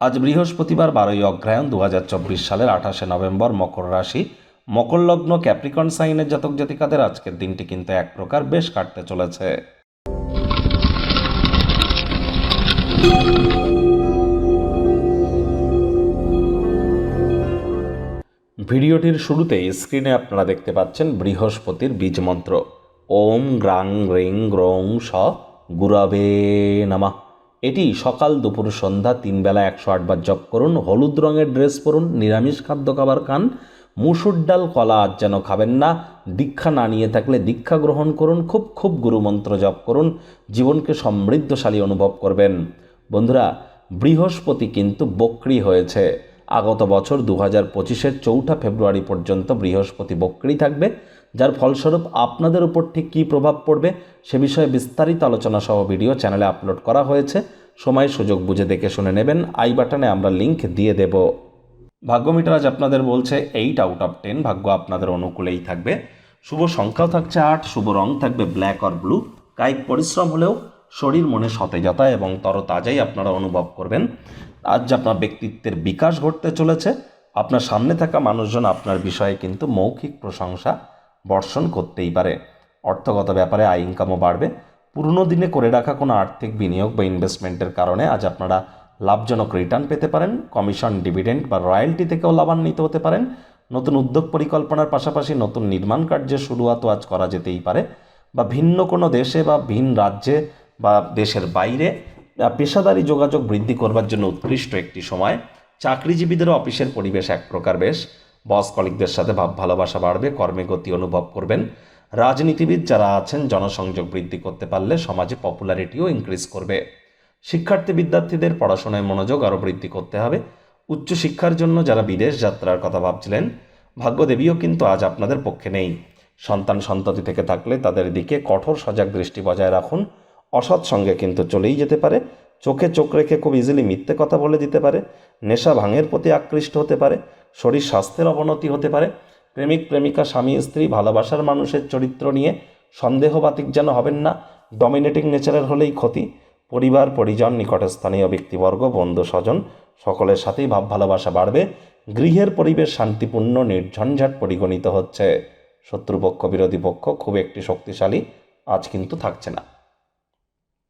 আজ বৃহস্পতিবার বারোই অগ্রায়ণ দু হাজার চব্বিশ সালের আঠাশে নভেম্বর মকর রাশি। মকর লগ্ন ক্যাপ্রিকন সাইনের জাতক জাতিকাদের আজকের দিনটি কিন্তু এক প্রকার বেশ কাটতে চলেছে। ভিডিওটির শুরুতেই স্ক্রিনে আপনারা দেখতে পাচ্ছেন বৃহস্পতির বীজ মন্ত্র। ওম গ্রাং, রিং গ্রং স, গুরাবে, নামা। এটি সকাল দুপুর সন্ধ্যা তিন বেলা একশো আটবার জপ করুন, হলুদ রঙের ড্রেস পরুন, নিরামিষ খাদ্য খাবার খান, মুসুর ডাল, কলা আজ যেন খাবেন না, দীক্ষা না নিয়ে থাকলে দীক্ষা গ্রহণ করুন, খুব খুব গুরুমন্ত্র জপ করুন, জীবনকে সমৃদ্ধশালী অনুভব করবেন। বন্ধুরা, বৃহস্পতি কিন্তু বক্রি হয়েছে। আগত বছর দু হাজার পঁচিশের চৌঠা ফেব্রুয়ারি পর্যন্ত বৃহস্পতি বক্রি থাকবে, যার ফলস্বরূপ আপনাদের উপর ঠিক কী প্রভাব পড়বে সে বিষয়ে বিস্তারিত আলোচনা সহ ভিডিও চ্যানেলে আপলোড করা হয়েছে। সময়, সুযোগ বুঝে দেখে শুনে নেবেন। আই বাটনে আমরা লিংক দিয়ে দেব। ভাগ্য মিটার আজ আপনাদের বলছে এইট আউট অফ টেন ভাগ্য আপনাদের অনুকূলেই থাকবে। শুভ সংখ্যাও থাকছে আট, শুভ রং থাকবে ব্ল্যাক আর ব্লু কায়িক পরিশ্রম হলেও শরীর মনে সতেজতা এবং তরতাজাই আপনারা অনুভব করবেন। আজ আপনার ব্যক্তিত্বের বিকাশ ঘটতে চলেছে, আপনার সামনে থাকা মানুষজন আপনার বিষয়ে কিন্তু মৌখিক প্রশংসা বর্ষণ করতেই পারে। অর্থগত ব্যাপারে আয় ইনকামও বাড়বে। পুরনো দিনে করে রাখা কোনো আর্থিক বিনিয়োগ বা ইনভেস্টমেন্টের কারণে আজ আপনারা লাভজনক রিটার্ন পেতে পারেন। কমিশন ডিভিডেন্ড বা রয়্যালটি থেকেও লাভান্বিত হতে পারেন। নতুন উদ্যোগ পরিকল্পনার পাশাপাশি নতুন নির্মাণ কার্যের শুরুয়াতও আজ করা যেতেই পারে। বা ভিন্ন কোনো দেশে বা ভিন রাজ্যে বা দেশের বাইরে পেশাদারি যোগাযোগ বৃদ্ধি করবার জন্য উৎকৃষ্ট একটি সময়। চাকরিজীবীদেরও অফিসের পরিবেশ এক প্রকার বেশ। বস কলিকদের সাথে ভাব ভালোবাসা বাড়বে, কর্মে গতি অনুভব করবেন। রাজনীতিবিদ যারা আছেন, জনসংযোগ বৃদ্ধি করতে পারলে সমাজে পপুলারিটিও ইনক্রিজ করবে। শিক্ষার্থী বিদ্যার্থীদের পড়াশোনায় মনোযোগ আরও বৃদ্ধি করতে হবে। উচ্চশিক্ষার জন্য যারা বিদেশ যাত্রার কথা ভাবছিলেন, ভাগ্যদেবীও কিন্তু আজ আপনাদের পক্ষে নেই। সন্তান সন্ততি থেকে থাকলে তাদের দিকে কঠোর সজাগ দৃষ্টি বজায় রাখুন। অসৎ সঙ্গে কিন্তু চলেই যেতে পারে, চোখে চোখ রেখে খুব ইজিলি মিথ্যে কথা বলে দিতে পারে, নেশা ভাঙের প্রতি আকৃষ্ট হতে পারে, শরীর স্বাস্থ্যের অবনতি হতে পারে, প্রেমিক, প্রেমিকা, স্বামী, স্ত্রী, ভালোবাসার মানুষের চরিত্র নিয়ে সন্দেহবাতিক যেন হবেন না ডমিনেটিং নেচারের হলেই ক্ষতি, পরিবার, পরিজন, নিকটস্থানীয় ব্যক্তিবর্গ, বন্ধু, স্বজন, সকলের সাথেই ভাব ভালোবাসা বাড়বে, গৃহের পরিবেশ শান্তিপূর্ণ, নির্ঝঞ্ঝাট পরিগণিত হচ্ছে। শত্রুপক্ষ, বিরোধী পক্ষ খুব একটি শক্তিশালী, আজ কিন্তু থাকছে না।